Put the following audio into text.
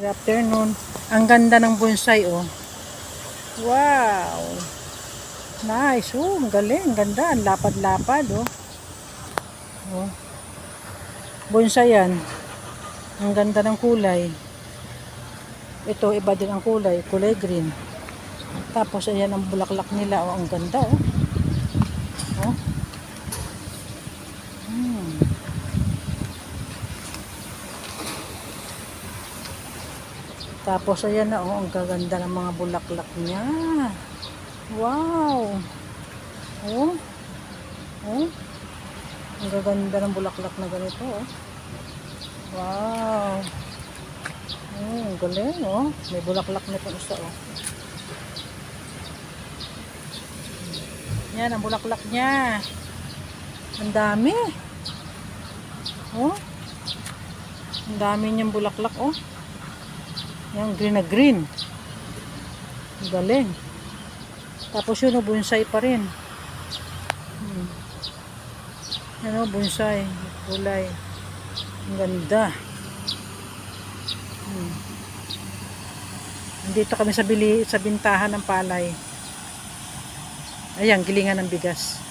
Good afternoon. Ang ganda ng bonsai, oh. Wow! Nice. Oh, ang galing. Ganda. Ang lapad-lapad, oh. Oh. Bonsai yan. Ang ganda ng kulay. Ito, iba din ang kulay. Kulay green. Tapos, ayan ang bulaklak nila. Oh, ang ganda, oh. Oh. Tapos ayan na oh, ang gaganda ng mga bulaklak niya. Wow. Oh. Oh. Ang gaganda ng bulaklak na ganito oh. Wow. Ang galing oh. May bulaklak na pa isa oh. Yan ang bulaklak niya. Ang dami. Oh. Ang dami niyang bulaklak oh. Yan, green na green. Galing. Tapos yun, oh, bonsai pa rin. Hmm. Yan o, bonsai. Kulay. Ang ganda. Hmm. Nandito kami sa, bili, sa bintahan ng palay. Ayan, gilingan ng bigas.